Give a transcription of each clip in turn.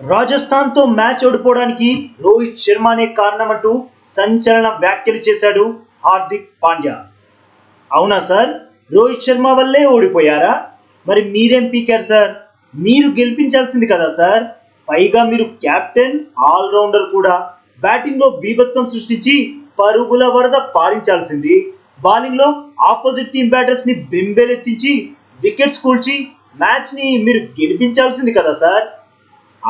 రాజస్థాన్తో match ఓడిపోవడానికి రోహిత్ శర్మనే కారణమంటూ సంచలన వ్యాఖ్యలు చేశాడు హార్దిక్ పాండ్యా. అవునా సార్? రోహిత్ శర్మ వల్లే ఓడిపోయారా? మరి మీరేం పీకారు సార్? మీరు గెలిపించాల్సింది కదా సార్. పైగా మీరు కెప్టెన్ ఆల్రౌండర్ కూడా. బ్యాటింగ్లో బీభత్సం సృష్టించి పరుగుల వరద పాలించాల్సింది బౌలింగ్లో ఆపోజిట్ టీం బ్యాటర్స్ని బెంబేలెత్తించి వికెట్స్ కూల్చి మ్యాచ్ని మీరు గెలిపించాల్సింది కదా సార్.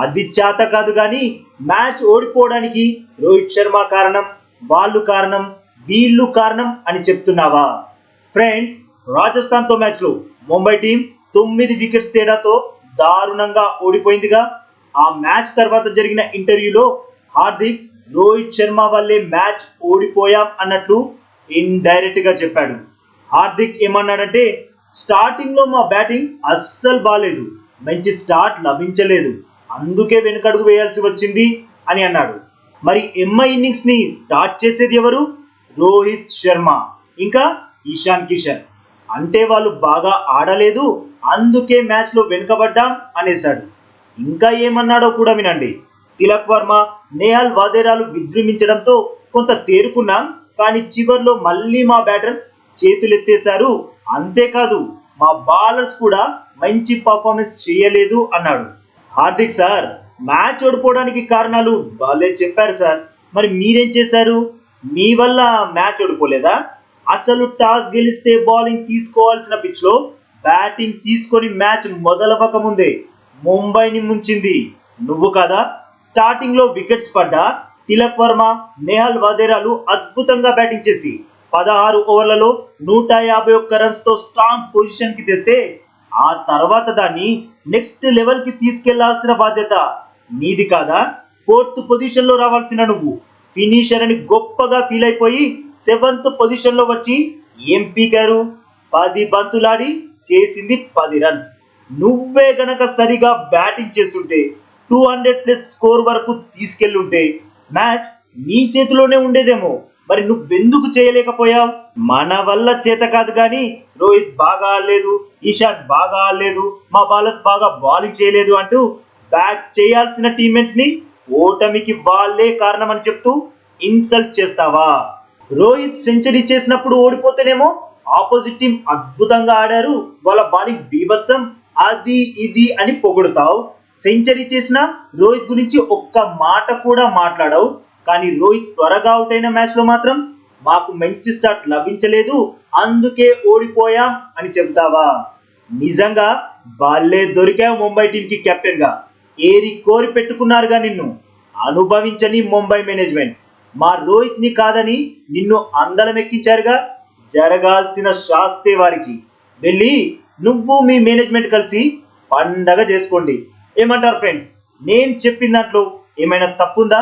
అది చేత కాదు కానీ మ్యాచ్ ఓడిపోవడానికి రోహిత్ శర్మ కారణం వాళ్ళు కారణం వీళ్ళు కారణం అని చెప్తున్నావా? ఫ్రెండ్స్ రాజస్థాన్తో మ్యాచ్లో ముంబై టీం తొమ్మిది వికెట్స్ తేడాతో దారుణంగా ఓడిపోయిందిగా. ఆ మ్యాచ్ తర్వాత జరిగిన ఇంటర్వ్యూలో హార్దిక్ రోహిత్ శర్మ వల్లే మ్యాచ్ ఓడిపోయాం అన్నట్లు ఇండైరెక్ట్గా చెప్పాడు. హార్దిక్ ఏమన్నాడంటే స్టార్టింగ్లో మా బ్యాటింగ్ అస్సలు బాగాలేదు మంచి స్టార్ట్ లభించలేదు. అందుకే వెనుకడుగు వేయాల్సి వచ్చింది అని అన్నాడు. మరి ఎంఐ ఇన్నింగ్స్ని స్టార్ట్ చేసేది ఎవరు? రోహిత్ శర్మ. ఇంకా ఇషాన్ కిషన్. అంటే వాళ్ళు బాగా ఆడలేదు అందుకే మ్యాచ్లో వెనుకబడ్డాం అనేశాడు. ఇంకా ఏమన్నాడో కూడా వినండి. తిలక్ వర్మ నేహల్ వాదేరాలు విజృంభించడంతో కొంత తేరుకున్నాం కానీ చివర్లో మళ్ళీ మా బ్యాటర్స్ చేతులెత్తేశారు. అంతేకాదు మా బాలర్స్ కూడా మంచి పర్ఫార్మెన్స్ చేయలేదు అన్నాడు. హార్దిక్ సార్ మ్యాచ్ ఓడిపోవడానికి కారణాలు వాళ్ళే చెప్పారు సార్. మరి మీరేం చేశారు? మీ వల్ల మ్యాచ్ ఓడిపోలేదా? అసలు టాస్ గెలిస్తే బౌలింగ్ తీసుకోవాల్సిన పిచ్లో బ్యాటింగ్ తీసుకొని మ్యాచ్ మొదలవ్వక ముందే ముంబైని ముంచింది. నువ్వు కదా? స్టార్టింగ్లో వికెట్స్ పడ్డా? తిలక్ వర్మ నేహల్ వదేరాలు అద్భుతంగా బ్యాటింగ్ చేసి పదహారు ఓవర్లలో నూట యాభై ఒక్క రన్స్తో స్ట్రాంగ్ పొజిషన్కి తెస్తే ఆ తర్వాత దాన్ని నెక్స్ట్ లెవెల్కి తీసుకెళ్ళాల్సిన బాధ్యత నీది కాదా? ఫోర్త్ పొజిషన్లో రావాల్సిన నువ్వు. ఫినిషర్ అని గొప్పగా ఫీల్ అయిపోయి సెవెంత్ పొజిషన్లో వచ్చి ఏం పీకారు పది బంతులాడి చేసింది పది రన్స్ నువ్వే గనక సరిగా బ్యాటింగ్ చేస్తుంటే టూ హండ్రెడ్ ప్లస్ స్కోర్ వరకు తీసుకెళ్ళుంటే మ్యాచ్ నీ చేతిలోనే ఉండేదేమో. మరి నువ్వెందుకు చేయలేకపోయావు? మన వల్ల చేత కాదు కానీ రోహిత్ బాగా ఆడలేదు ఈశాన్ బాగా ఆడలేదు మా బాలర్స్ బాగా బౌలింగ్ చేయలేదు అంటూ బ్యాక్ చేయాల్సిన టీమ్మేట్స్ని ఓటమికి వాళ్ళే కారణమని చెప్తూ ఇన్సల్ట్ చేస్తావా? రోహిత్ సెంచరీ చేసినప్పుడు ఓడిపోతేనేమో ఆపోజిట్ టీం అద్భుతంగా ఆడారు వాళ్ళ బౌలింగ్ బీభత్సం అది ఇది అని పొగుడుతావు. సెంచరీ చేసిన రోహిత్ గురించి ఒక్క మాట కూడా మాట్లాడవు. కానీ రోహిత్ త్వరగా అవుట్ అయిన మ్యాచ్లో మాత్రం మాకు మంచి స్టార్ట్ లభించలేదు. అందుకే ఓడిపోయాం అని చెప్తావా నిజంగా బాల్లే దొరికావు ముంబై టీంకి కెప్టెన్గా ఏరి కోరి పెట్టుకున్నారుగా నిన్ను? అనుభవించని ముంబై మేనేజ్మెంట్ మా రోహిత్ని కాదని నిన్ను అందలమెక్కించారుగా? జరగాల్సిన శాస్తే వారికి. వెళ్ళి నువ్వు మీ మేనేజ్మెంట్ కలిసి పండగ చేసుకోండి. ఏమంటారు ఫ్రెండ్స్ నేను చెప్పిన దాంట్లో ఏమైనా తప్పుందా?